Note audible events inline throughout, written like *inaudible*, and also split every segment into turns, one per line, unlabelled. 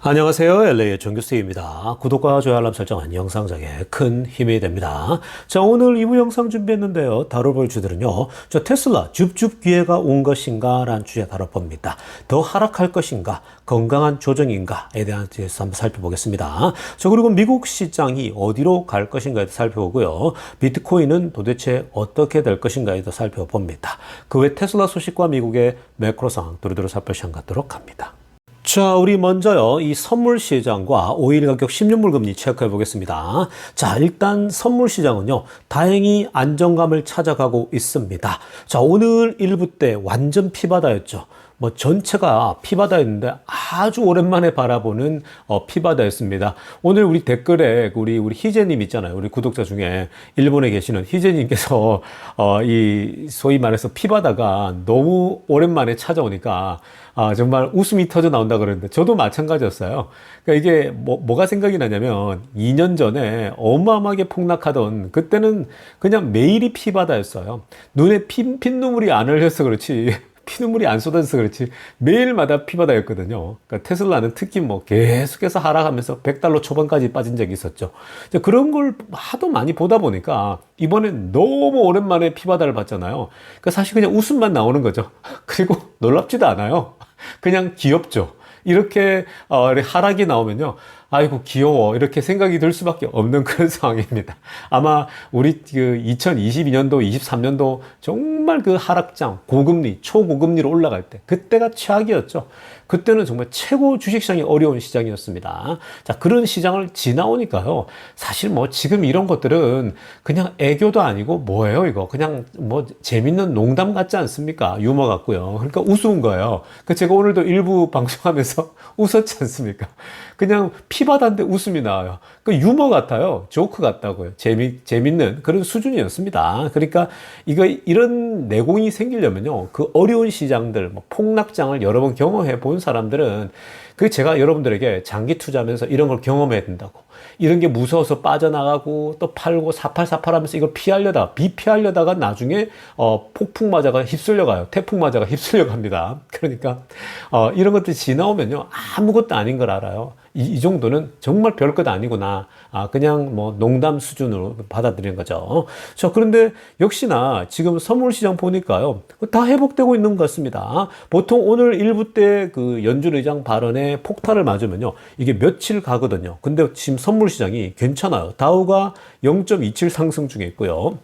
안녕하세요. LA의 정규스입니다. 구독과 좋아요 알람 설정은 영상작에 큰 힘이 됩니다. 자, 오늘 2부 영상 준비했는데요. 다뤄볼 주들은요. 저 테슬라 줍줍 기회가 온 것인가? 라는 주제 다뤄봅니다. 더 하락할 것인가? 건강한 조정인가?에 대한 대해서 한번 살펴보겠습니다. 자, 그리고 미국 시장이 어디로 갈 것인가에도 살펴보고요. 비트코인은 도대체 어떻게 될 것인가에도 살펴봅니다. 그 외 테슬라 소식과 미국의 매크로 상황 두루두루 살펴보시간 갖도록 합니다. 자, 우리 먼저요, 이 선물 시장과 오일 가격 10년물 금리 체크해 보겠습니다. 자, 일단 선물 시장은요, 다행히 안정감을 찾아가고 있습니다. 자, 오늘 일부 때 완전 피바다였죠. 뭐 전체가 피바다였는데 아주 오랜만에 바라보는 어, 피바다였습니다. 오늘 우리 댓글에 우리 우리 희재님 있잖아요. 우리 구독자 중에 일본에 계시는 희재님께서 어, 이 소위 말해서 피바다가 너무 오랜만에 찾아오니까 아, 정말 웃음이 터져 나온다 그러는데 저도 마찬가지였어요. 그러니까 이게 뭐, 뭐가 생각이 나냐면 2년 전에 어마어마하게 폭락하던 그때는 그냥 매일이 피바다였어요. 눈에 피, 핏눈물이 안 흘려서 그렇지 피눈물이 안 쏟아져서 그렇지 매일마다 피바다였거든요. 그러니까 테슬라는 특히 뭐 계속해서 하락하면서 100달러 초반까지 빠진 적이 있었죠. 그런 걸 하도 많이 보다 보니까 이번엔 너무 오랜만에 피바다를 봤잖아요. 그러니까 사실 그냥 웃음만 나오는 거죠. *laughs* 그리고 놀랍지도 않아요. 그냥 귀엽죠. 이렇게 어, 하락이 나오면요. 아이고 귀여워 이렇게 생각이 들 수밖에 없는 그런 *laughs* 상황입니다. 아마 우리 그 2022년도, 23년도 정말 그 하락장 고금리, 초고금리로 올라갈 때 그때가 최악이었죠. 그때는 정말 최고 주식시장이 어려운 시장이었습니다. 자, 그런 시장을 지나오니까요. 사실 뭐 지금 이런 것들은 그냥 애교도 아니고 뭐예요, 이거. 그냥 뭐 재밌는 농담 같지 않습니까? 유머 같고요. 그러니까 우스운 거예요. 그 제가 오늘도 일부 *laughs* 방송하면서 웃었지 않습니까? 그냥 피바다인데 웃음이 나와요. 그 유머 같아요. 조크 같다고요. 재미, 재밌는 그런 수준이었습니다. 그러니까 이거, 이런 내공이 생기려면요. 그 어려운 시장들, 뭐 폭락장을 여러 번 경험해 본 사람들은 그 제가 여러분들에게 장기 투자하면서 이런 걸 경험해야 된다고. 이런 게 무서워서 빠져나가고 또 팔고 사팔사팔 하면서 이걸 피하려다, 비피하려다가 나중에 어, 폭풍 맞아가 휩쓸려 가요. 태풍 맞아가 *laughs* 휩쓸려 갑니다. 그러니까 어, 이런 것들이 지나오면요. 아무것도 아닌 걸 알아요. 이, 이 정도는 정말 별것 아니구나. 아, 그냥 뭐 농담 수준으로 받아들이는 거죠. 자, 그런데 역시나 지금 선물 시장 보니까요. 다 회복되고 있는 것 같습니다. 보통 오늘 일부 때 그 연준 의장 발언에 폭탄을 맞으면요. 이게 며칠 가거든요. 근데 지금 선물 시장이 괜찮아요. 다우가 0.27 상승 중에 있고요.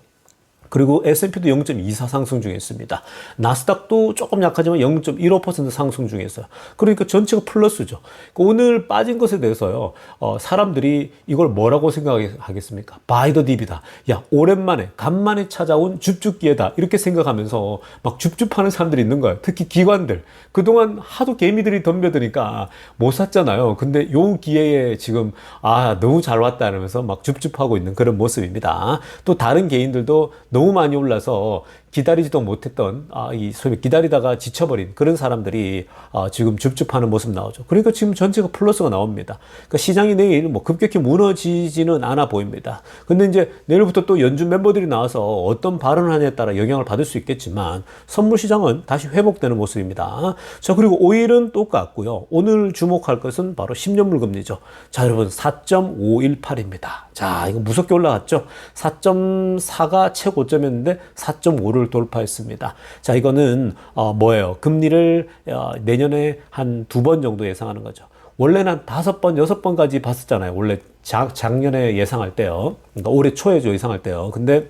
그리고 S&P도 0.24 상승 중에 있습니다. 나스닥도 조금 약하지만 0.15% 상승 중에 있어요. 그러니까 전체가 플러스죠. 그러니까 오늘 빠진 것에 대해서요, 어, 사람들이 이걸 뭐라고 생각하겠습니까? 바이 더 딥이다. 야, 오랜만에, 간만에 찾아온 줍줍기회다. 이렇게 생각하면서 막 줍줍하는 사람들이 있는 거예요. 특히 기관들. 그동안 하도 개미들이 덤벼드니까 못 샀잖아요. 근데 요 기회에 지금, 아, 너무 잘 왔다. 이러면서 막 줍줍하고 있는 그런 모습입니다. 또 다른 개인들도 너무 너무 많이 올라서 기다리지도 못했던 아, 이 소위 기다리다가 지쳐버린 그런 사람들이 아, 지금 줍줍하는 모습 나오죠. 그러니까 지금 전체가 플러스가 나옵니다. 그러니까 시장이 내일 뭐 급격히 무너지지는 않아 보입니다. 근데 이제 내일부터 또 연준 멤버들이 나와서 어떤 발언을 하냐에 따라 영향을 받을 수 있겠지만 선물 시장은 다시 회복되는 모습입니다. 자 그리고 오일은 똑같고요. 오늘 주목할 것은 바로 10년물 금리죠. 자 여러분 4.518입니다. 자 이거 무섭게 올라갔죠. 4.4가 최고점이었는데 4.5를 정도를 돌파했습니다. 자, 이거는 어, 뭐예요? 금리를 어, 내년에 한 두 번 정도 예상하는 거죠. 원래는 다섯 번, 여섯 번까지 봤었잖아요. 원래 작, 작년에 예상할 때요. 그러니까 올해 초에죠, 예상할 때요. 근데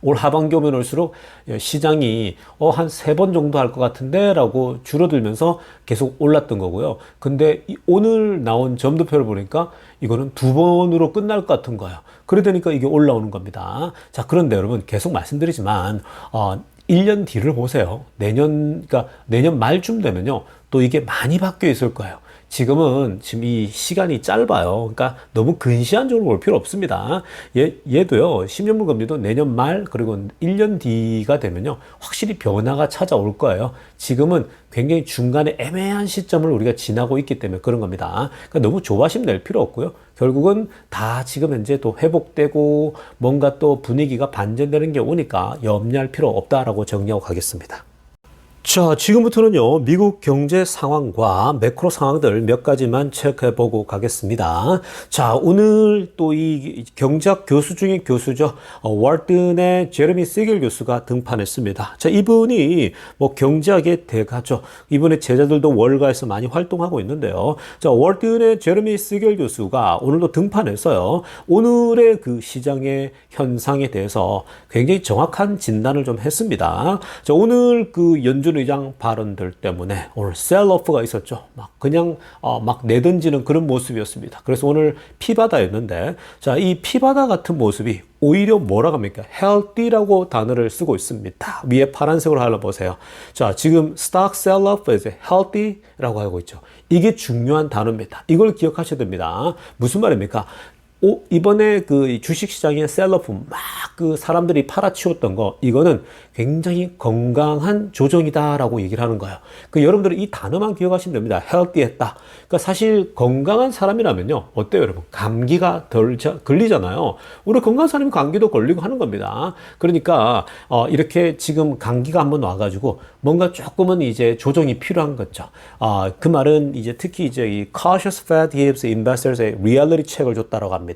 올 하반기 오면 올수록 시장이 어, 한 세 번 정도 할 것 같은데 라고 줄어들면서 계속 올랐던 거고요. 근데 오늘 나온 점도표를 보니까 이거는 두 번으로 끝날 것 같은 거예요. 그러다니까 이게 올라오는 겁니다. 자, 그런데 여러분 계속 말씀드리지만, 어, 1년 뒤를 보세요. 내년, 그러니까 내년 말쯤 되면요. 또 이게 많이 바뀌어 있을 거예요. 지금은 지금 이 시간이 짧아요. 그러니까 너무 근시안적으로 볼 필요 없습니다. 얘, 얘도요, 10년물 금리도 내년 말, 그리고 1년 뒤가 되면요, 확실히 변화가 찾아올 거예요. 지금은 굉장히 중간에 애매한 시점을 우리가 지나고 있기 때문에 그런 겁니다. 그러니까 너무 조바심 낼 필요 없고요. 결국은 다 지금 현재 또 회복되고 뭔가 또 분위기가 반전되는 게 오니까 염려할 필요 없다라고 정리하고 가겠습니다. 자, 지금부터는요, 미국 경제 상황과 매크로 상황들 몇 가지만 체크해 보고 가겠습니다. 자, 오늘 또 이 경제학 교수 중에 교수죠. 어, 월든의 제레미 시겔 교수가 등판했습니다. 자, 이분이 뭐 경제학의 대가죠. 이분의 제자들도 월가에서 많이 활동하고 있는데요. 자, 월든의 제레미 시겔 교수가 오늘도 등판했어요. 오늘의 그 시장의 현상에 대해서 굉장히 정확한 진단을 좀 했습니다. 자, 오늘 그 연준 의장 발언들 때문에 오늘 셀러프가 있었죠. 막 그냥 어, 막 내던지는 그런 모습이었습니다. 그래서 오늘 피바다였는데 자, 이 피바다 같은 모습이 오히려 뭐라고 합니까? healthy라고 단어를 쓰고 있습니다. 위에 파란색으로 하려 보세요. 자, 지금 stock sell-off is healthy라고 하고 있죠. 이게 중요한 단어입니다. 이걸 기억하셔야 됩니다. 무슨 말입니까? 오, 이번에 그 주식시장의 셀러프 막그 사람들이 팔아치웠던 거, 이거는 굉장히 건강한 조정이다라고 얘기를 하는 거예요. 그 여러분들은 이 단어만 기억하시면 됩니다. 헬띠했다. 그러니까 사실 건강한 사람이라면요. 어때요, 여러분? 감기가 덜 자, 걸리잖아요. 우리 건강한 사람이 감기도 걸리고 하는 겁니다. 그러니까, 어, 이렇게 지금 감기가 한번 와가지고 뭔가 조금은 이제 조정이 필요한 거죠. 어, 그 말은 이제 특히 이제 이 cautious Fed gives investors의 reality 책을 줬다라고 합니다.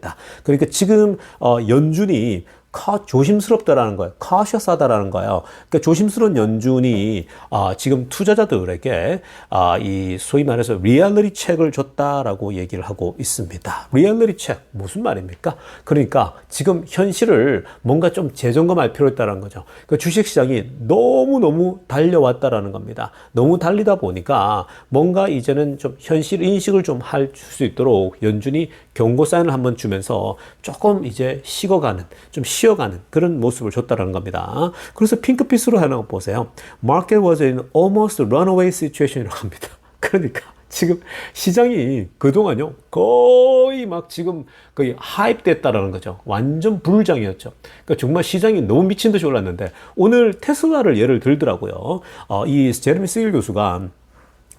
그러니까 지금 어, 연준이 커, 조심스럽다라는 거예요. cautious하다라는 거예요. 그러니까 조심스러운 연준이 아, 지금 투자자들에게 아, 이 소위 말해서 리얼리티 책을 줬다라고 얘기를 하고 있습니다. 리얼리티 책 무슨 말입니까? 그러니까 지금 현실을 뭔가 좀 재점검할 필요 있다는 거죠. 그러니까 주식 시장이 너무 너무 달려왔다라는 겁니다. 너무 달리다 보니까 뭔가 이제는 좀 현실 인식을 좀 할 수 있도록 연준이 경고 사인을 한번 주면서 조금 이제 식어가는 좀 쉬어가는 그런 모습을 줬다라는 겁니다. 그래서 핑크빛으로 거 보세요. Market was in almost runaway situation이라고 합니다. *laughs* 그러니까 지금 시장이 그동안요 거의 막 지금 거의 하입 됐다라는 거죠. 완전 불장이었죠. 그러니까 정말 시장이 너무 미친 듯이 올랐는데 오늘 테슬라를 예를 들더라고요. 어, 이 제레미 시길 교수가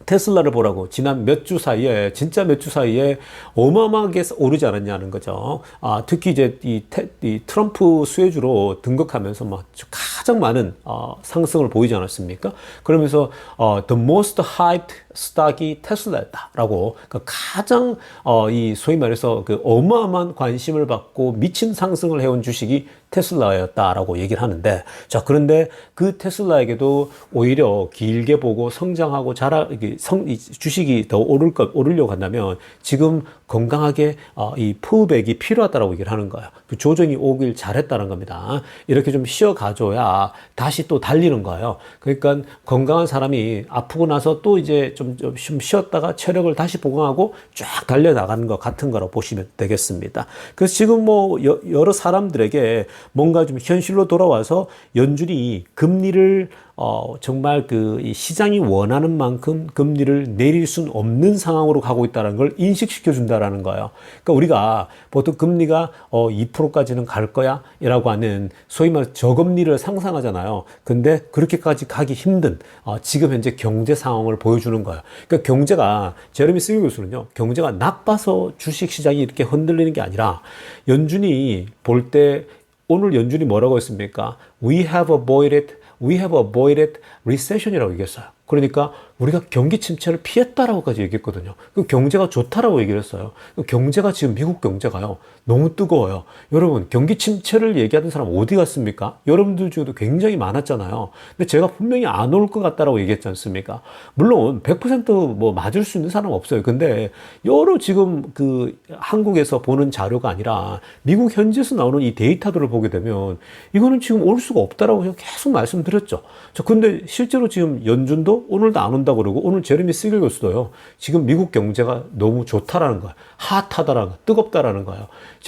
테슬라를 보라고 지난 몇 주 사이에 진짜 몇 주 사이에 어마어마하게 오르지 않았냐는 거죠. 아, 특히 이제 이, 테, 이 트럼프 수혜주로 등극하면서 막 가장 많은 어, 상승을 보이지 않았습니까? 그러면서 어, the most hyped 스탁이 테슬라였다라고 그 가장 어, 이 소위 말해서 그 어마어마한 관심을 받고 미친 상승을 해온 주식이 테슬라였다라고 얘기를 하는데 자 그런데 그 테슬라에게도 오히려 길게 보고 성장하고 자라 성 주식이 더 오를 것 오르려고 한다면 지금 건강하게 어, 이 푸백이 필요하다라고 얘기를 하는 거예요. 그 조정이 오길 잘했다는 겁니다. 이렇게 좀 쉬어 가줘야 다시 또 달리는 거예요. 그러니까 건강한 사람이 아프고 나서 또 이제 좀, 좀 쉬었다가 체력을 다시 보강하고 쫙 달려 나가는 것 같은 거라고 보시면 되겠습니다. 그래서 지금 뭐 여, 여러 사람들에게 뭔가 좀 현실로 돌아와서 연준이 금리를 어, 정말 그 시장이 원하는 만큼 금리를 내릴 수는 없는 상황으로 가고 있다는 걸 인식시켜 준다라는 거예요. 그러니까 우리가 보통 금리가 어, 2%까지는 갈 거야 이라고 하는 소위 말 저금리를 상상하잖아요. 근데 그렇게까지 가기 힘든 어, 지금 현재 경제 상황을 보여주는 거예요. 그러니까 경제가 제레미 스기 교수는요. 경제가 나빠서 주식 시장이 이렇게 흔들리는 게 아니라 연준이 볼 때 오늘 연준이 뭐라고 했습니까? We have avoided we have avoided recession이라고 얘기했어요. 그러니까 우리가 경기 침체를 피했다라고까지 얘기했거든요. 그 경제가 좋다라고 얘기를 했어요. 그 경제가 지금 미국 경제가요. 너무 뜨거워요. 여러분, 경기 침체를 얘기하는 사람 어디 갔습니까? 여러분들 중에도 굉장히 많았잖아요. 근데 제가 분명히 안 올 것 같다라고 얘기했지 않습니까? 물론 100%뭐 맞을 수 있는 사람 없어요. 근데 여러 지금 그 한국에서 보는 자료가 아니라 미국 현지에서 나오는 이 데이터들을 보게 되면 이거는 지금 올 수가 없다라고 계속 말씀드렸죠. 자, 근데 실제로 지금 연준도 오늘도 안 온다. 그러고 오늘 제레미 시글 교수도요. 지금 미국 경제가 너무 좋다라는 거야. 핫하다라는 거, 뜨겁다라는 거예요.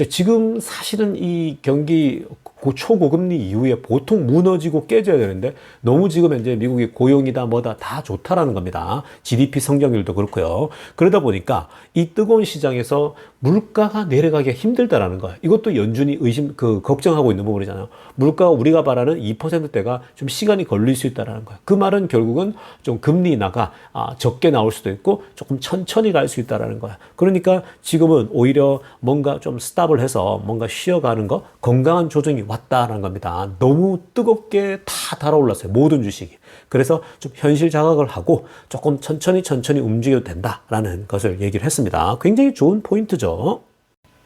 지금 사실은 이 경기 초고금리 이후에 보통 무너지고 깨져야 되는데 너무 지금 현재 미국이 고용이다 뭐다 다 좋다라는 겁니다. GDP 성장률도 그렇고요. 그러다 보니까 이 뜨거운 시장에서 물가가 내려가기가 힘들다라는 거예요. 이것도 연준이 의심 그 걱정하고 있는 부분이잖아요. 물가가 우리가 바라는 2%대가 좀 시간이 걸릴 수 있다라는 거예요. 그 말은 결국은 좀 금리 인하가 아, 적게 나올 수도 있고 조금 천천히 갈 수 있다라는 거예요. 그러니까 지금은 오히려 뭔가 좀 스탑을 해서 뭔가 쉬어가는 거 건강한 조정이 왔다라는 겁니다. 너무 뜨겁게 다 달아올랐어요. 모든 주식이. 그래서 좀 현실 자각을 하고 조금 천천히 천천히 움직여도 된다라는 것을 얘기를 했습니다. 굉장히 좋은 포인트죠.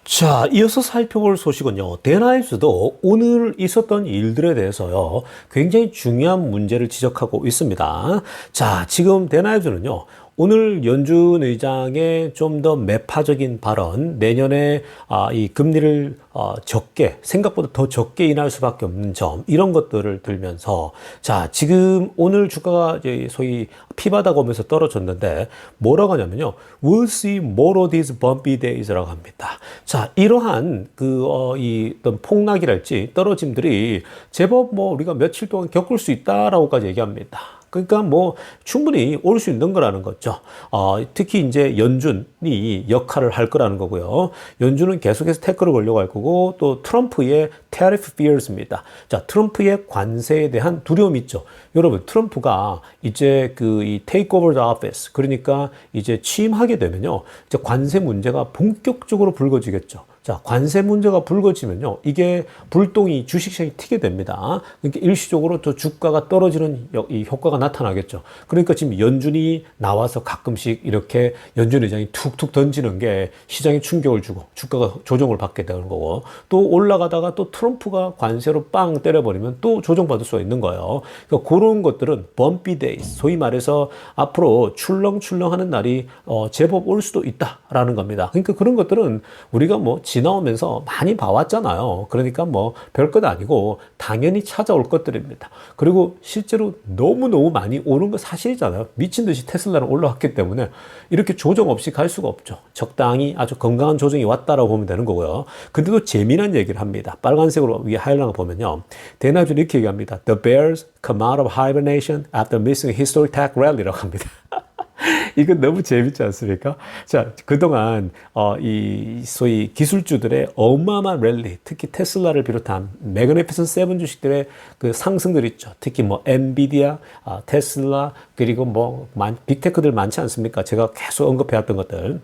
자, 이어서 살펴볼 소식은요. 데나이브스도 오늘 있었던 일들에 대해서요. 굉장히 중요한 문제를 지적하고 있습니다. 자, 지금 데나이브스는요. 오늘 연준 의장의 좀 더 매파적인 발언, 내년에 아, 이 금리를 어, 적게, 생각보다 더 적게 인할 수밖에 없는 점, 이런 것들을 들면서, 자, 지금 오늘 주가가 이제 소위 피바닥 오면서 떨어졌는데, 뭐라고 하냐면요. We'll see more of these bumpy days라고 합니다. 자, 이러한 그, 어, 이 어떤 폭락이랄지 떨어짐들이 제법 뭐 우리가 며칠 동안 겪을 수 있다라고까지 얘기합니다. 그러니까 뭐 충분히 올 수 있는 거라는 거죠. 어, 특히 이제 연준이 역할을 할 거라는 거고요. 연준은 계속해서 태클을 걸려고 할 거고 또 트럼프의 tariff fears입니다. 자, 트럼프의 관세에 대한 두려움이 있죠. 여러분, 트럼프가 이제 그 이 take over the office 그러니까 이제 취임하게 되면요. 이제 관세 문제가 본격적으로 불거지겠죠. 자, 관세 문제가 불거지면요. 이게 불똥이 주식시장이 튀게 됩니다. 그러니까 일시적으로 또 주가가 떨어지는 여- 이 효과가 나타나겠죠. 그러니까 지금 연준이 나와서 가끔씩 이렇게 연준 의장이 툭툭 던지는 게 시장에 충격을 주고 주가가 조정을 받게 되는 거고 또 올라가다가 또 트럼프가 관세로 빵 때려버리면 또 조정받을 수가 있는 거예요. 그러니까 그런 것들은 범피 데이스, 소위 말해서 앞으로 출렁출렁 하는 날이 어, 제법 올 수도 있다라는 겁니다. 그러니까 그런 것들은 우리가 뭐 지 나오면서 많이 봐왔잖아요. 그러니까 뭐 별것 아니고 당연히 찾아올 것들입니다. 그리고 실제로 너무너무 많이 오른 거 사실이잖아요. 미친 듯이 테슬라는 올라왔기 때문에 이렇게 조정 없이 갈 수가 없죠. 적당히 아주 건강한 조정이 왔다라고 보면 되는 거고요. 근데도 재미난 얘기를 합니다. 빨간색으로 위에 하이라인을 보면요. 대나주 이렇게 얘기합니다. The bears come out of hibernation after missing historic tech rally라고 합니다. *laughs* *laughs* 이건 너무 재밌지 않습니까? 자, 그동안, 어, 이, 소위 기술주들의 어마어마한 랠리, 특히 테슬라를 비롯한 매그네피슨 세븐 주식들의 그 상승들 있죠. 특히 뭐, 엔비디아, 아, 테슬라, 그리고 뭐, 많, 빅테크들 많지 않습니까? 제가 계속 언급해왔던 것들.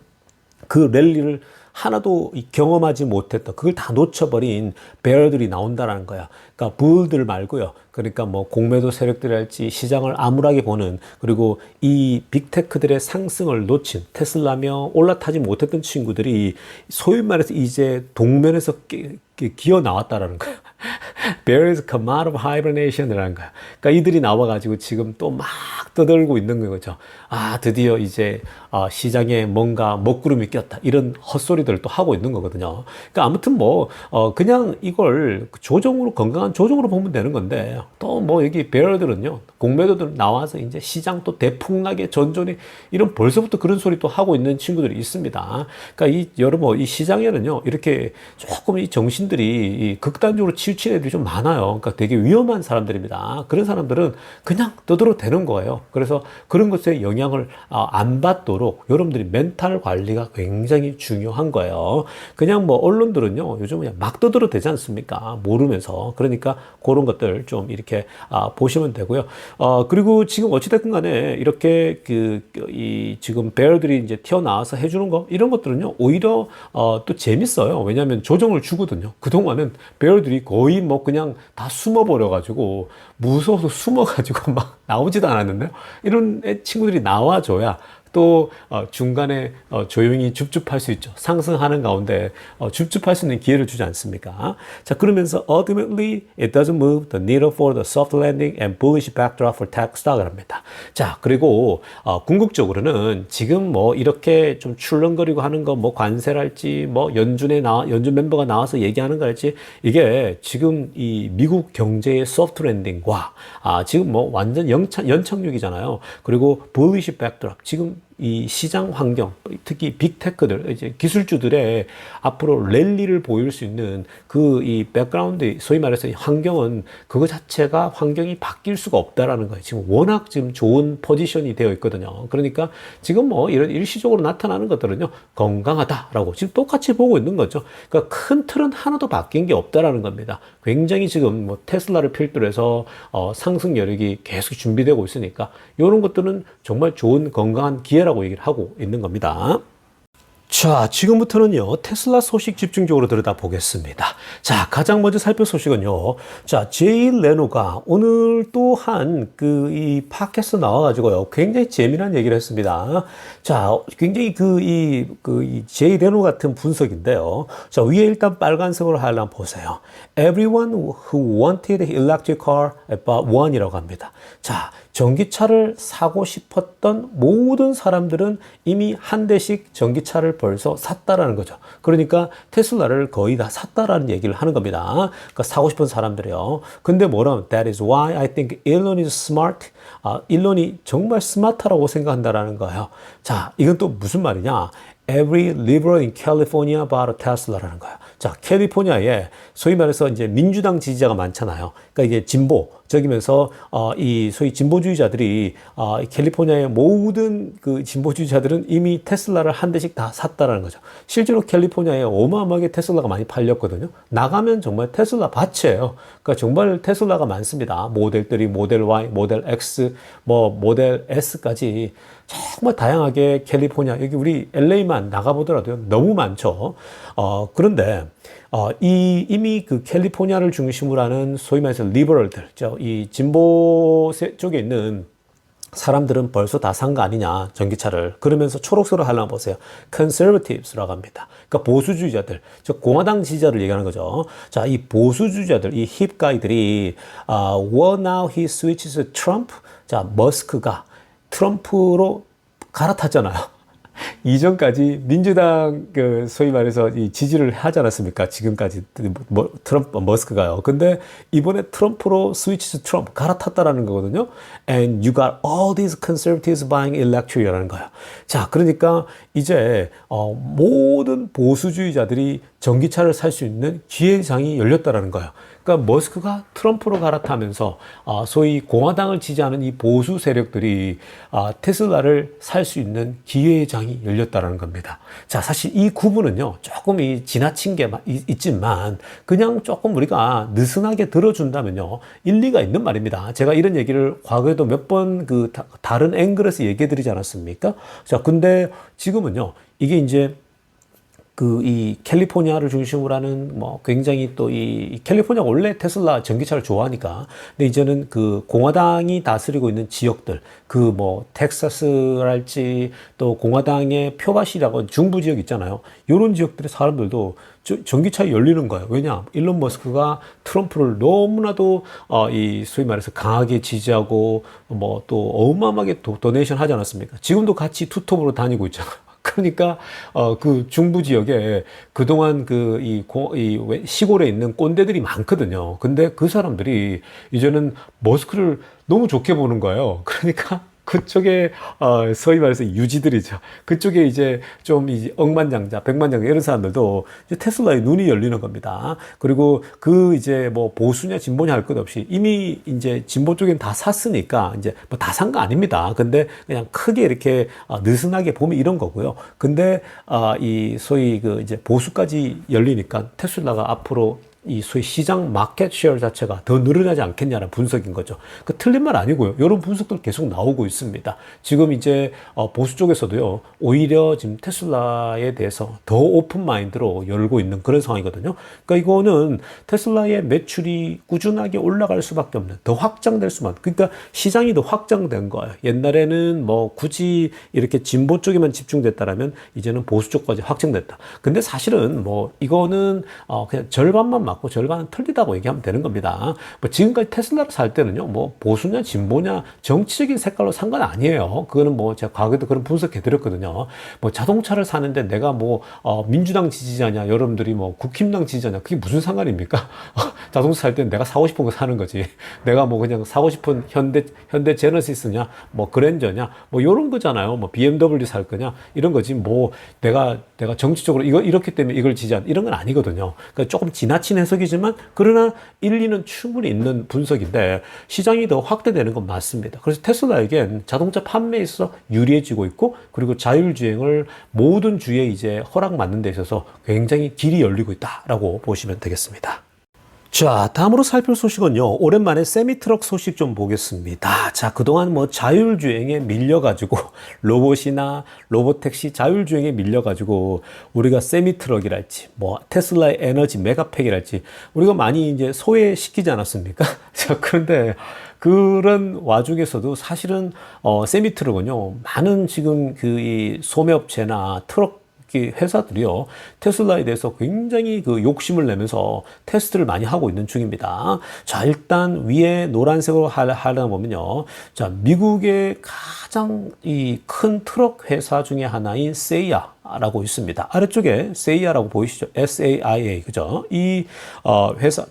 그 랠리를 하나도 이 경험하지 못했던 그걸 다 놓쳐버린 베어들이 나온다라는 거야. 그러니까 부들 말고요. 그러니까 뭐 공매도 세력들이랄지 시장을 암울하게 보는 그리고 이 빅테크들의 상승을 놓친 테슬라며 올라타지 못했던 친구들이 소위 말해서 이제 동면에서 끼- 끼- 기어 나왔다라는 거야. *laughs* Bears come out of hibernation이라는 거야. 그러니까 이들이 나와가지고 지금 또 막 떠들고 있는 거죠. 아, 드디어 이제 어, 시장에 뭔가 먹구름이 꼈다. 이런 헛소리들을 또 하고 있는 거거든요. 그러니까 아무튼 뭐, 어, 그냥 이걸 조정으로, 건강한 조정으로 보면 되는 건데, 또 뭐 여기 베어들은요, 공매도들 나와서 이제 시장 또 대폭락의 전전이 이런 벌써부터 그런 소리 또 하고 있는 친구들이 있습니다. 그러니까 이, 여러분, 이 시장에는요, 이렇게 조금 이 정신들이 이 극단적으로 치우친 애들이 좀 많아요. 그러니까 되게 위험한 사람들입니다. 그런 사람들은 그냥 떠들어 되는 거예요. 그래서 그런 것에 영향을 아, 안 받도록 여러분들이 멘탈 관리가 굉장히 중요한 거예요. 그냥 뭐 언론들은요, 요즘 그냥 막 떠들어 되지 않습니까? 모르면서. 그러니까 그런 것들 좀 이렇게 아, 보시면 되고요. 어, 그리고 지금 어찌됐든 간에 이렇게 그, 이 지금 베어들이 이제 튀어나와서 해주는 거, 이런 것들은요, 오히려 어, 또 재밌어요. 왜냐하면 조정을 주거든요. 그동안은 베어들이 거의 뭐 그냥 다 숨어버려가지고 무서워서 숨어가지고 *laughs* 막 나오지도 않았는데요. 이런 애 친구들이 나와줘야 또 어, 중간에 어, 조용히 줍줍할 수 있죠. 상승하는 가운데 어, 줍줍할 수 있는 기회를 주지 않습니까? 자 그러면서 ultimately it doesn't move the needle for the soft landing and bullish backdrop for tech stock을 합니다. 자 그리고 어, 궁극적으로는 지금 뭐 이렇게 좀 출렁거리고 하는 거 뭐 관세랄지 뭐 연준에 나 연준 멤버가 나와서 얘기하는 거랄지 이게 지금 이 미국 경제의 소프트 랜딩과 아 지금 뭐 완전 연착 연착륙이잖아요. 그리고 bullish backdrop 지금 이 시장 환경, 특히 빅테크들, 이제 기술주들의 앞으로 랠리를 보일 수 있는 그 이 백그라운드, 소위 말해서 이 환경은 그거 자체가 환경이 바뀔 수가 없다라는 거예요. 지금 워낙 지금 좋은 포지션이 되어 있거든요. 그러니까 지금 뭐 이런 일시적으로 나타나는 것들은요, 건강하다라고 지금 똑같이 보고 있는 거죠. 그러니까 큰 틀은 하나도 바뀐 게 없다라는 겁니다. 굉장히 지금 뭐 테슬라를 필두로 해서 어, 상승 여력이 계속 준비되고 있으니까 이런 것들은 정말 좋은 건강한 기회 라고 얘기를 하고 있는 겁니다. 자, 자, 지금부터는요, 테슬라 소식 집중적으로 들여다보겠습니다. 자, 가장 먼저 살펴볼 소식은요, 자, 제이 레노가 오늘 또한 그, 이 팟캐스트 나와가지고요, 굉장히 재미난 얘기를 했습니다. 자, 굉장히 그, 이, 그, 이 제이 레노 같은 분석인데요. 자, 위에 일단 빨간색으로 하려면 보세요. Everyone who wanted electric car but one이라고 합니다. 자, 전기차를 사고 싶었던 모든 사람들은 이미 한 대씩 전기차를 벌써 샀다라는 거죠. 그러니까 테슬라를 거의 다 샀다라는 얘기를 하는 겁니다. 그러니까 사고 싶은 사람들이요. 근데 뭐라면 That is why I think Elon is smart. 아, 일론이 정말 스마트라고 생각한다라는 거예요. 자, 이건 또 무슨 말이냐? Every liberal in California bought a Tesla라는 거야. 자, 캘리포니아에 소위 말해서 이제 민주당 지지자가 많잖아요. 그러니까 이게 진보, 적이면서 어, 이 소위 진보주의자들이 어, 이 캘리포니아의 모든 그 진보주의자들은 이미 테슬라를 한 대씩 다 샀다라는 거죠. 실제로 캘리포니아에 어마어마하게 테슬라가 많이 팔렸거든요. 나가면 정말 테슬라 밭이에요. 그러니까 정말 테슬라가 많습니다. 모델 3, 모델 Y, 모델 X, 뭐 모델 S까지 정말 다양하게 캘리포니아 여기 우리 LA만 나가보더라도 너무 많죠. 어, 그런데 어, 이 이미 그 캘리포니아를 중심으로 하는 소위 말해서 리버럴들, 저이 진보 쪽에 있는 사람들은 벌써 다 산 거 아니냐 전기차를. 그러면서 초록색으로 하려면 보세요. conservatives라고 합니다. 그러니까 보수주의자들 즉 공화당 지지자를 얘기하는 거죠. 자이 보수주의자들 이 힙가이들이 아 well now he switches Trump? 자 머스크가 트럼프로 갈아탔잖아요 이전까지 민주당 그 소위 말해서 이 지지를 하지 않았습니까? 지금까지 뭐, 트럼프 머스크가요. 근데 이번에 트럼프로 스위치 트럼프 갈아탔다라는 거거든요. And you got all these conservatives buying electric이라는 거예요. 자, 그러니까 이제 어, 모든 보수주의자들이 전기차를 살 수 있는 기회장이 열렸다라는 거예요. 그러니까 머스크가 트럼프로 갈아타면서 어, 소위 공화당을 지지하는 이 보수 세력들이 어, 테슬라를 살 수 있는 기회장이 열렸다라는 겁니다. 자, 사실 이 구분은요 조금 이 지나친 게 있지만 그냥 조금 우리가 느슨하게 들어준다면요 일리가 있는 말입니다. 제가 이런 얘기를 과거에도 몇 번 그 다른 앵글에서 얘기해 드리지 않았습니까? 자, 근데 지금은요 이게 이제 그 이 캘리포니아를 중심으로 하는 뭐 굉장히 또 이 캘리포니아가 원래 테슬라 전기차를 좋아하니까 근데 이제는 그 공화당이 다스리고 있는 지역들 그 뭐 텍사스랄지 또 공화당의 표밭이라고 중부 지역 있잖아요. 요런 지역들의 사람들도 전기차 열리는 거예요. 왜냐? 일론 머스크가 트럼프를 너무나도 어, 이 소위 말해서 강하게 지지하고 뭐 또 어마어마하게 도, 도네이션 하지 않았습니까? 지금도 같이 투톱으로 다니고 있잖아요. 그러니까 어 그 중부 지역에 그동안 그이 이 시골에 있는 꼰대들이 많거든요. 근데 그 사람들이 이제는 머스크를 너무 좋게 보는 거예요. 그러니까 그쪽에 어, 소위 말해서 유지들이죠. 그쪽에 이제 좀 이제 억만장자, 백만장자 이런 사람들도 이제 테슬라의 눈이 열리는 겁니다. 그리고 그 이제 뭐 보수냐 진보냐 할 것 없이 이미 이제 진보 쪽엔 다 샀으니까 이제 뭐 다 산 거 아닙니다. 근데 그냥 크게 이렇게 어, 느슨하게 보면 이런 거고요. 근데 어, 이 소위 그 이제 보수까지 열리니까 테슬라가 앞으로 이 소위 시장 마켓 쉐어 자체가 더 늘어나지 않겠냐는 분석인 거죠. 그 틀린 말 아니고요. 이런 분석들 계속 나오고 있습니다. 지금 이제 어, 보수 쪽에서도요. 오히려 지금 테슬라에 대해서 더 오픈 마인드로 열고 있는 그런 상황이거든요. 그러니까 이거는 테슬라의 매출이 꾸준하게 올라갈 수밖에 없는 더 확장될 수만. 그러니까 시장이 더 확장된 거예요. 옛날에는 뭐 굳이 이렇게 진보 쪽에만 집중됐다라면 이제는 보수 쪽까지 확장됐다. 근데 사실은 뭐 이거는 어 그냥 절반만 막 맞고 절반은 틀리다고 얘기하면 되는 겁니다. 뭐 지금까지 테슬라를 살 때는요, 뭐 보수냐 진보냐 정치적인 색깔로 상관 아니에요. 그거는 뭐 제가 과거에도 그런 분석해 드렸거든요. 뭐 자동차를 사는데 내가 뭐 어, 민주당 지지자냐, 여러분들이 뭐 국힘당 지지자냐, 그게 무슨 상관입니까? *laughs* 자동차 살 때는 내가 사고 싶은 거 사는 거지. 내가 뭐 그냥 사고 싶은 현대 현대 제너시스냐, 뭐 그랜저냐, 뭐 이런 거잖아요. 뭐 BMW 살 거냐 이런 거지. 뭐 내가 내가 정치적으로 이거 이렇기 때문에 이걸 지지한 이런 건 아니거든요. 그러니까 조금 지나친 해석이지만 그러나 일리는 충분히 있는 분석인데 시장이 더 확대되는 건 맞습니다. 그래서 테슬라에겐 자동차 판매에 있어서 유리해지고 있고 그리고 자율주행을 모든 주에 이제 허락받는 데 있어서 굉장히 길이 열리고 있다라고 보시면 되겠습니다. 자, 다음으로 살필 소식은요. 오랜만에 세미트럭 소식 좀 보겠습니다. 자, 그동안 뭐 자율주행에 밀려가지고 *laughs* 로봇이나 로봇택시 자율주행에 밀려가지고 우리가 세미트럭이랄지 뭐 테슬라의 에너지 메가팩이랄지 우리가 많이 이제 소외시키지 않았습니까? *laughs* 자, 그런데 그런 와중에서도 사실은 어, 세미트럭은요. 많은 지금 그 이 소매업체나 트럭 이 회사들이요 테슬라에 대해서 굉장히 그 욕심을 내면서 테스트를 많이 하고 있는 중입니다. 자 일단 위에 노란색으로 하려 보면요, 자 미국의 가장 이 큰 트럭 회사 중에 하나인 세이아 라고 있습니다. 아래쪽에 세이아라고 보이시죠? S-A-I-A 그죠? 이 어, 회사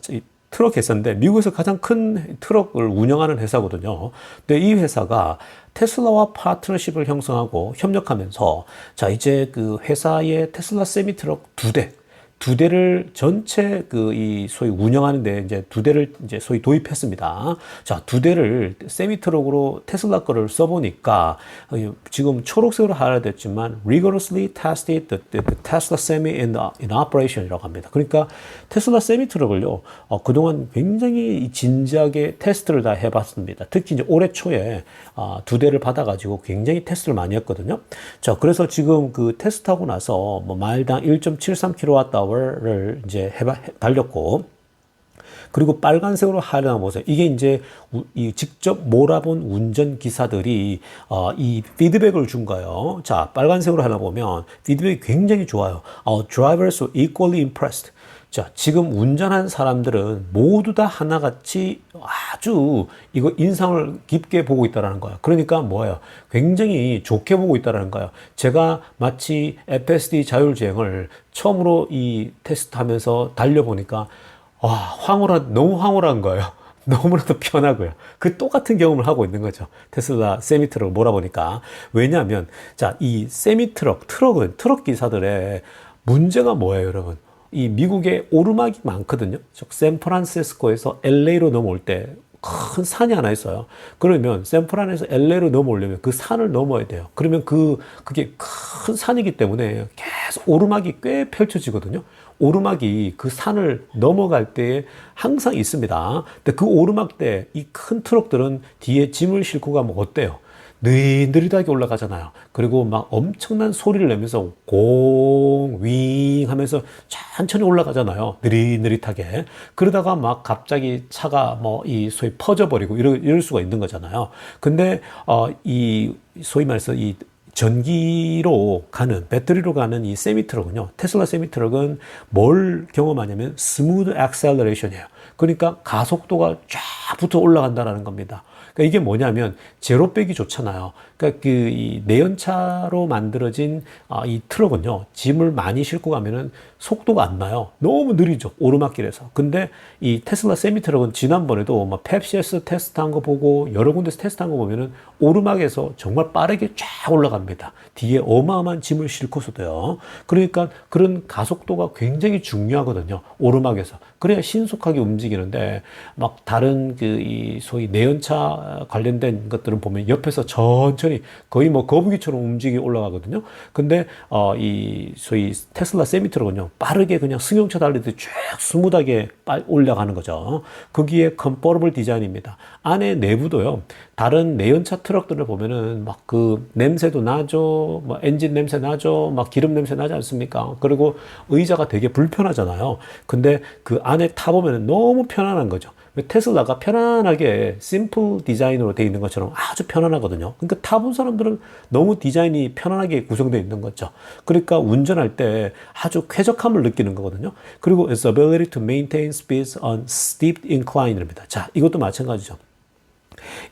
트럭 회사인데 미국에서 가장 큰 트럭을 운영하는 회사거든요. 근데 이 회사가 테슬라와 파트너십을 형성하고 협력하면서 자 이제 그 회사의 테슬라 세미 트럭 두 대, 두 대를 전체 그 이 소위 운영하는데 이제 두 대를 이제 소위 도입했습니다. 자, 두 대를 세미 트럭으로 테슬라 거를 써보니까 지금 초록색으로 하라 됐지만 rigorously tested the, the, the Tesla Semi in, the, in operation이라고 합니다. 그러니까 테슬라 세미 트럭을요 어, 그동안 굉장히 진지하게 테스트를 다 해봤습니다. 특히 이제 올해 초에 어, 두 대를 받아가지고 굉장히 테스트를 많이 했거든요. 자, 그래서 지금 그 테스트하고 나서 뭐 마일당 1.73kWh를 이제 해봐, 달렸고, 그리고 빨간색으로 하려나 보세요. 이게 이제 이 직접 몰아본 운전 기사들이 어, 이 피드백을 준 거예요. 자, 빨간색으로 하나 보면 피드백이 굉장히 좋아요. 어, drivers were equally impressed. 자, 지금 운전한 사람들은 모두 다 하나같이 아주 이거 인상을 깊게 보고 있다라는 거야. 그러니까 뭐예요? 굉장히 좋게 보고 있다라는 거예요. 제가 마치 FSD 자율주행을 처음으로 이 테스트 하면서 달려보니까 와, 황홀한, 너무 황홀한 거예요. *laughs* 너무나도 편하고요. 그 똑같은 경험을 하고 있는 거죠. 테슬라 세미 트럭 몰아보니까. 왜냐하면, 자, 이 세미 트럭, 트럭은, 트럭 기사들의 문제가 뭐예요, 여러분? 이 미국에 오르막이 많거든요. 즉 샌프란시스코에서 LA로 넘어올 때 큰 산이 하나 있어요. 그러면 샌프란에서 LA로 넘어오려면 그 산을 넘어야 돼요. 그러면 그 그게 큰 산이기 때문에 계속 오르막이 꽤 펼쳐지거든요. 오르막이 그 산을 넘어갈 때 항상 있습니다. 근데 그 오르막 때 이 큰 트럭들은 뒤에 짐을 싣고 가면 어때요? 느릿느릿하게 올라가잖아요. 그리고 막 엄청난 소리를 내면서 공, 윙 하면서 천천히 올라가잖아요. 느릿느릿하게. 그러다가 막 갑자기 차가 뭐 이 소위 퍼져버리고 이럴, 이럴 수가 있는 거잖아요. 근데, 어, 이 소위 말해서 이 전기로 가는 배터리로 가는 이 세미 트럭은요. 테슬라 세미 트럭은 뭘 경험하냐면 스무드 액셀러레이션이에요. 그러니까 가속도가 쫙 붙어 올라간다라는 겁니다. 그러니까 이게 뭐냐면 제로 백이 좋잖아요. 그러니까 그 이 내연차로 만들어진 아, 이 트럭은요 짐을 많이 싣고 가면은 속도가 안 나요. 너무 느리죠 오르막길에서. 근데 이 테슬라 세미 트럭은 지난번에도 막 펩시에서 테스트한 거 보고 여러 군데서 테스트한 거 보면은 오르막에서 정말 빠르게 쫙 올라갑니다. 뒤에 어마어마한 짐을 싣고서도요. 그러니까 그런 가속도가 굉장히 중요하거든요. 오르막에서. 그래야 신속하게 움직이는데 막 다른 그 이 소위 내연차 관련된 것들은 보면 옆에서 천 천히 거의 뭐 거북이처럼 움직이 올라가거든요. 근데 어 이 소위 테슬라 세미트럭은요 빠르게 그냥 승용차 달리듯이 쭉 스무하게 올라가는 거죠. 거기에 컴포러블 디자인입니다. 안에 내부도요 다른 내연차 트럭들을 보면은 막 그 냄새도 나죠. 뭐 엔진 냄새 나죠. 막 기름 냄새 나지 않습니까? 그리고 의자가 되게 불편하잖아요. 근데 그 안에 타보면 너무 편안한 거죠. 테슬라가 편안하게 심플 디자인으로 되어 있는 것처럼 아주 편안하거든요. 그러니까 타본 사람들은 너무 디자인이 편안하게 구성되어 있는 거죠. 그러니까 운전할 때 아주 쾌적함을 느끼는 거거든요. 그리고 its ability to maintain speeds on steep incline입니다. 자, 이것도 마찬가지죠.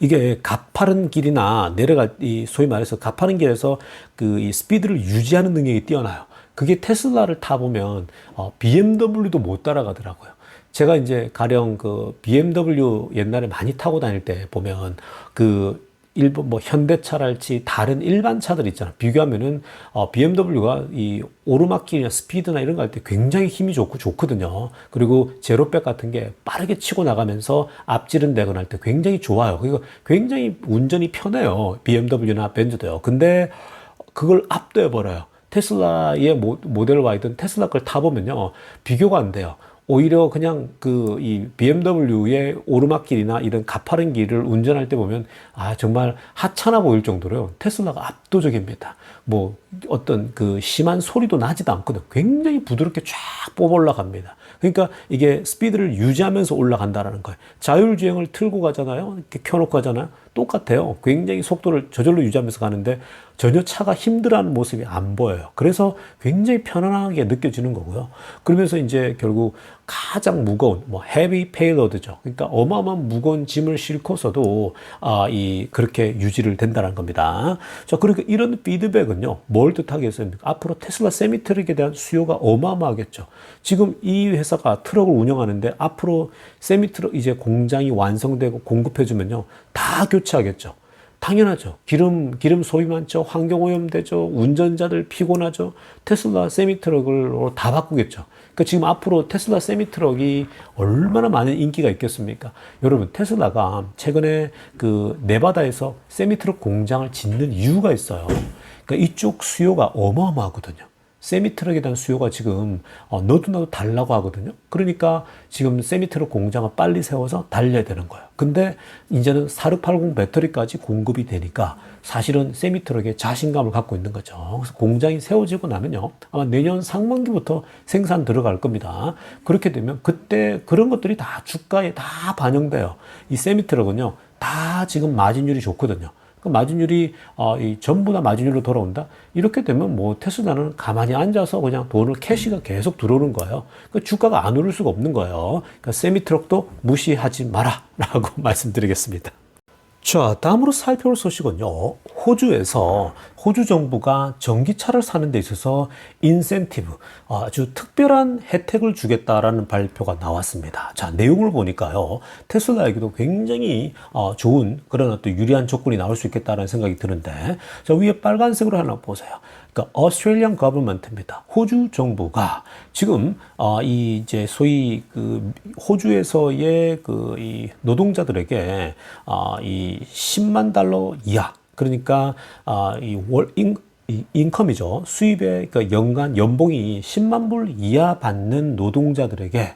이게 가파른 길이나 내려갈 이 소위 말해서 가파른 길에서 그 이 스피드를 유지하는 능력이 뛰어나요. 그게 테슬라를 타보면 어, BMW도 못 따라가더라고요. 제가 이제 가령 그 BMW 옛날에 많이 타고 다닐 때 보면 그 일본 뭐 현대차랄지 다른 일반 차들 있잖아. 비교하면은 어, BMW가 이 오르막길이나 스피드나 이런 거 할 때 굉장히 힘이 좋고 좋거든요. 그리고 제로백 같은 게 빠르게 치고 나가면서 앞지른 되거나 할 때 굉장히 좋아요. 그리고 굉장히 운전이 편해요. BMW나 벤츠도요. 근데 그걸 압도해 버려요. 테슬라의 모델 Y든 테슬라 걸 타보면요. 비교가 안 돼요. 오히려 그냥 그 이 BMW의 오르막길이나 이런 가파른 길을 운전할 때 보면 아 정말 하찮아 보일 정도로요. 테슬라가 압도적입니다. 뭐 어떤 그 심한 소리도 나지도 않거든. 굉장히 부드럽게 쫙 뽑아 올라갑니다. 그러니까 이게 스피드를 유지하면서 올라간다라는 거예요. 자율주행을 틀고 가잖아요. 이렇게 켜놓고 가잖아요. 똑같아요. 굉장히 속도를 저절로 유지하면서 가는데 전혀 차가 힘들어하는 모습이 안 보여요. 그래서 굉장히 편안하게 느껴지는 거고요. 그러면서 이제 결국 가장 무거운 뭐 헤비 페일로드죠. 그러니까 어마어마한 무거운 짐을 싣고서도 아, 이 그렇게 유지를 된다는 겁니다. 자, 그러니까 이런 피드백은요. 뭘 뜻하겠습니까? 앞으로 테슬라 세미 트럭에 대한 수요가 어마어마하겠죠. 지금 이 회사가 트럭을 운영하는데 앞으로 세미 트럭 이제 공장이 완성되고 공급해 주면요. 다 교체 하겠죠. 당연하죠. 기름, 기름 소비 많죠. 환경 오염 되죠. 운전자들 피곤하죠. 테슬라 세미트럭을 다 바꾸겠죠. 그러니까 지금 앞으로 테슬라 세미트럭이 얼마나 많은 인기가 있겠습니까? 여러분, 테슬라가 최근에 그 네바다에서 세미트럭 공장을 짓는 이유가 있어요. 그러니까 이쪽 수요가 어마어마하거든요. 세미트럭에 대한 수요가 지금 어, 너도 나도 달라고 하거든요. 그러니까 지금 세미트럭 공장을 빨리 세워서 달려야 되는 거예요. 근데 이제는 4680 배터리까지 공급이 되니까 사실은 세미트럭에 자신감을 갖고 있는 거죠. 그래서 공장이 세워지고 나면요. 아마 내년 상반기부터 생산 들어갈 겁니다. 그렇게 되면 그때 그런 것들이 다 주가에 다 반영돼요. 이 세미트럭은요. 다 지금 마진율이 좋거든요. 그 마진율이 어, 이 전부 다 마진율로 돌아온다. 이렇게 되면 뭐 테슬라는 가만히 앉아서 그냥 돈을 캐시가 계속 들어오는 거예요. 그 주가가 안 오를 수가 없는 거예요. 그러니까 세미 트럭도 무시하지 마라라고 *laughs* 말씀드리겠습니다. 자, 다음으로 살펴볼 소식은요. 호주에서 호주 정부가 전기차를 사는 데 있어서 인센티브, 아주 특별한 혜택을 주겠다라는 발표가 나왔습니다. 자, 내용을 보니까요. 테슬라에게도 굉장히 어, 좋은 그런 어떤 유리한 조건이 나올 수 있겠다는 생각이 드는데, 자, 위에 빨간색으로 하나 보세요. 그러니까 Australian Government입니다. 호주 정부가 지금 어, 이 이제 소위 그 호주에서의 그 이 노동자들에게 어, 이 10만 달러 이하 그러니까 어, 이월 인컴이죠. 수입의 그 연간 연봉이 10만 불 이하 받는 노동자들에게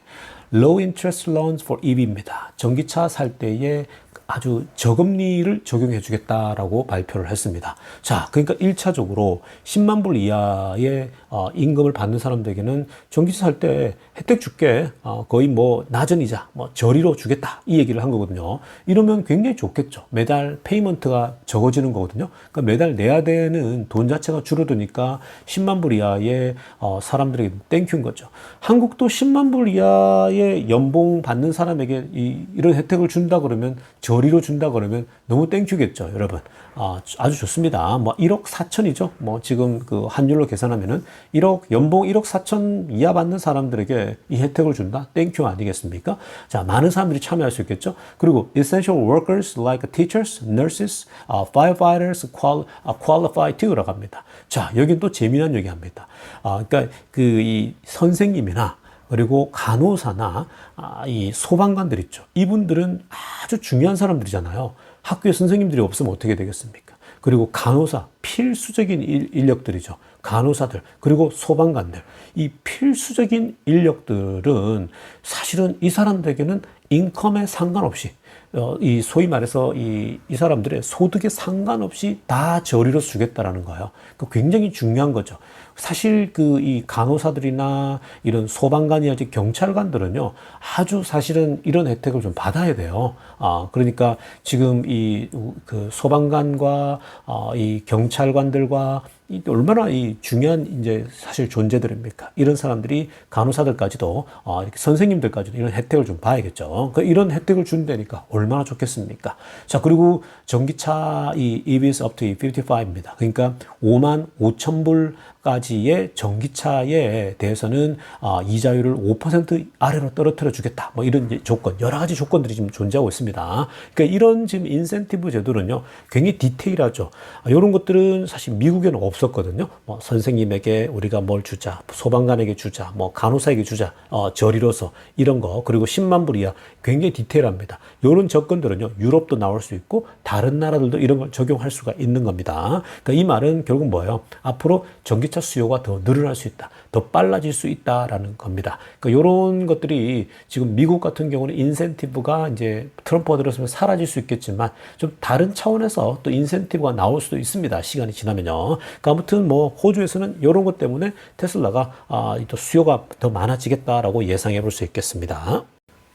low interest loans for EV입니다. 전기차 살 때에 아주 저금리를 적용해 주겠다라고 발표를 했습니다. 자, 그러니까 1차적으로 10만 불 이하의 어, 임금을 받는 사람들에게는 전기차 살때 혜택 줄게 어, 거의 뭐 낮은 이자 뭐 저리로 주겠다 이 얘기를 한 거거든요. 이러면 굉장히 좋겠죠. 매달 페이먼트가 적어지는 거거든요. 그러니까 매달 내야 되는 돈 자체가 줄어드니까 10만 불 이하의 어, 사람들에게 땡큐인 거죠. 한국도 10만 불 이하의 연봉 받는 사람에게 이, 이런 혜택을 준다 그러면 저 리로 준다 그러면 너무 땡큐겠죠, 여러분. 아, 아주 좋습니다. 뭐 1억 4천이죠. 뭐 지금 그 환율로 계산하면은 1억 연봉 1억 4천 이하 받는 사람들에게 이 혜택을 준다. 땡큐 아니겠습니까? 자, 많은 사람들이 참여할 수 있겠죠. 그리고 essential workers like teachers, nurses, uh, firefighters qual, uh, qualify to라고 합니다. 자, 여긴 또 재미난 얘기 합니다. 아, 그러니까 그 이 선생님이나 그리고 간호사나 아, 이 소방관들 있죠. 이분들은 아주 중요한 사람들이잖아요. 학교에 선생님들이 없으면 어떻게 되겠습니까? 그리고 간호사, 필수적인 일, 인력들이죠. 간호사들, 그리고 소방관들. 이 필수적인 인력들은 사실은 이 사람들에게는 인컴에 상관없이 어, 이 소위 말해서 이, 이 사람들의 소득에 상관없이 다 저리로 주겠다라는 거예요. 그 굉장히 중요한 거죠. 사실 그 이 간호사들이나 이런 소방관이라든지 경찰관들은요 아주 사실은 이런 혜택을 좀 받아야 돼요. 아 그러니까 지금 이 그 소방관과 어, 이 경찰관들과 이 얼마나 이 중요한 이제 사실 존재들입니까? 이런 사람들이 간호사들까지도 어, 이렇게 선생님들까지도 이런 혜택을 좀 봐야겠죠. 그 이런 혜택을 준다니까 얼마나 좋겠습니까? 자 그리고 전기차 이 EVs up to 55입니다. 그러니까 5만 5천 불까지의 전기차에 대해서는 어, 이자율을 5% 아래로 떨어뜨려 주겠다. 뭐 이런 조건 여러 가지 조건들이 지금 존재하고 있습니다. 그러니까 이런 지금 인센티브 제도는요 굉장히 디테일하죠. 아, 이런 것들은 사실 미국에는 없 었거든요. 뭐 선생님에게 우리가 뭘 주자, 소방관에게 주자, 뭐 간호사에게 주자, 어, 저리로서 이런 거 그리고 10만 불 이하 굉장히 디테일합니다. 이런 접근들은요 유럽도 나올 수 있고 다른 나라들도 이런 걸 적용할 수가 있는 겁니다. 그러니까 이 말은 결국 뭐예요? 앞으로 전기차 수요가 더 늘어날 수 있다. 더 빨라질 수 있다라는 겁니다. 그러니까 이런 것들이 지금 미국 같은 경우는 인센티브가 이제 트럼프가 들어서면 사라질 수 있겠지만 좀 다른 차원에서 또 인센티브가 나올 수도 있습니다. 시간이 지나면요. 그러니까 아무튼 뭐 호주에서는 이런 것 때문에 테슬라가 아, 또 수요가 더 많아지겠다라고 예상해 볼 수 있겠습니다.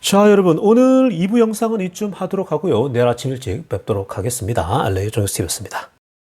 자, 여러분, 오늘 2부 영상은 이쯤 하도록 하고요. 내일 아침 일찍 뵙도록 하겠습니다. 알레이 정스티브였습니다.